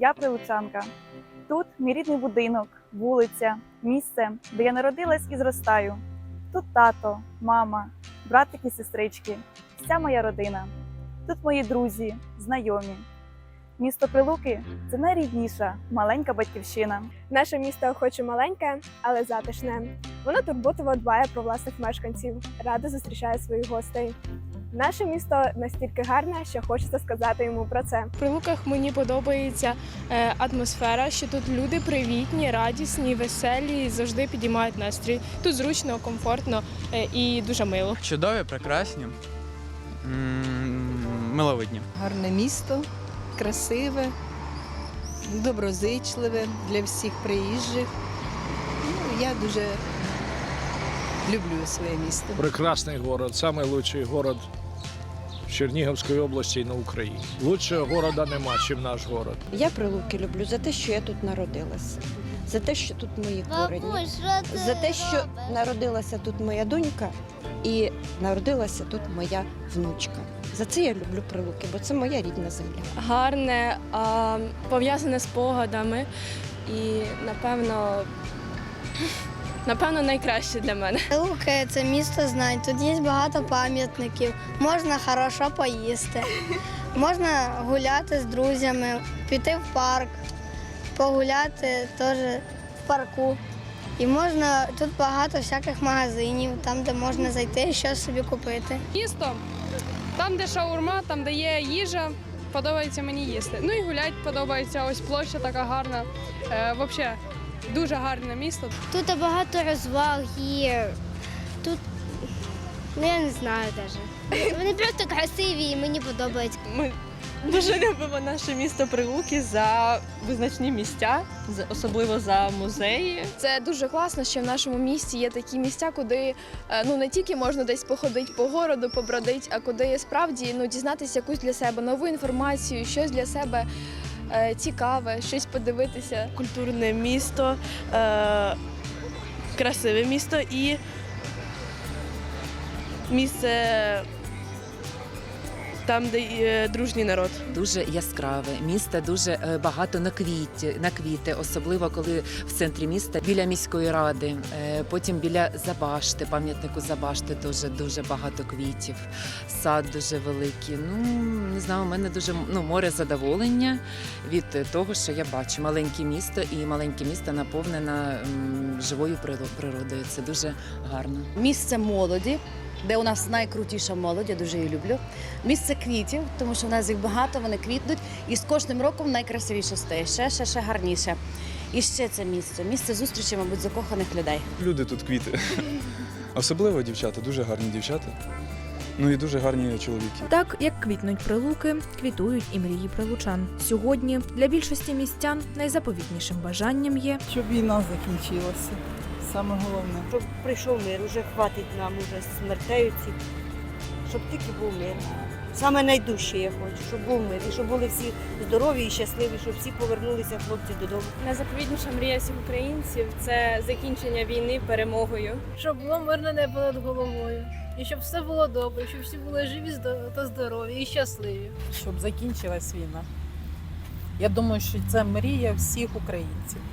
я прилучанка. Тут мій рідний будинок, вулиця, місце, де я народилась і зростаю. Тут тато, мама, братики, сестрички, вся моя родина. Тут мої друзі, знайомі. Місто Прилуки це найрідніша маленька батьківщина. Наше місто хоч і маленьке, але затишне. Воно турботово дбає про власних мешканців, радо зустрічає своїх гостей. Наше місто настільки гарне, що хочеться сказати йому про це. В Прилуках мені подобається е, атмосфера, що тут люди привітні, радісні, веселі, завжди підіймають настрій. Тут зручно, комфортно е, і дуже мило. Чудові, прекрасні, миловидні. Гарне місто, красиве, доброзичливе для всіх приїжджих. Ну, я дуже люблю своє місто. Прекрасный город, лучший город в Черниговской области и на Украине. Лучшего города нема, чем наш город. Я Прилуки люблю за те, що я тут народилася, за те, що тут мої корені, за те, що народилася тут моя донька і народилася тут моя внучка. За це я люблю Прилуки, бо це моя рідна земля. Гарне, а, пов'язане з спогадами і, напевно, напевно, найкраще для мене. Луки це місто знань. Тут є багато пам'ятників, можна хорошо поїсти, можна гуляти з друзями, піти в парк, погуляти теж в парку. І можна тут багато всяких магазинів, там де можна зайти і щось собі купити. місто. Там, де шаурма, там, де є їжа, подобається мені їсти. Ну і гулять подобається. Ось площа така гарна. Е, Взагалі, дуже гарне місто. Тут багато розваг є. Тут ну я не знаю навіть. Вони просто красиві і мені подобається. Ми дуже любимо наше місто Прилуки за визначні місця, особливо за музеї. Це дуже класно, що в нашому місті є такі місця, куди е, ну не тільки можна десь походити по городу, побродити, а куди справді ну дізнатися якусь для себе нову інформацію, щось для себе цікаве, щось подивитися. Культурне місто, е, красиве місто і місце там, де е, дружній народ. дуже яскраве. Місто дуже е, багато на квіті, на квіти, особливо коли в центрі міста біля міської ради. Е, Потім біля Забашти, пам'ятнику Забашти дуже дуже багато квітів. Сад дуже великий. Ну не знаю, у мене дуже ну, море задоволення від того, що я бачу. Маленьке місто і маленьке місто наповнене живою природою. Це дуже гарно. місце молоді, де у нас найкрутіша молодь, я дуже її люблю. Місце квітів, тому що в нас їх багато, вони квітнуть, і з кожним роком найкрасивіше стає, ще, ще, ще гарніше. І ще це місце, місце зустрічі, мабуть, закоханих людей. Люди тут квіти. Особливо дівчата, дуже гарні дівчата. Ну і дуже гарні чоловіки. Так як квітнуть прилуки, квітують і мрії прилучан. Сьогодні для більшості містян найзаповітнішим бажанням є Щоб війна закінчилася. Саме головне. Щоб прийшов мир, уже хватить нам уже смертей ці, щоб тільки був мир. Саме найдужче я хочу, щоб був мир, і щоб були всі здорові і щасливі, щоб всі повернулися хлопці додому. Найзаповітніша мрія всіх українців це закінчення війни перемогою. Щоб було мирне небо над головою. І щоб все було добре, щоб всі були живі та здорові і щасливі. Щоб закінчилась війна. Я думаю, що це мрія всіх українців.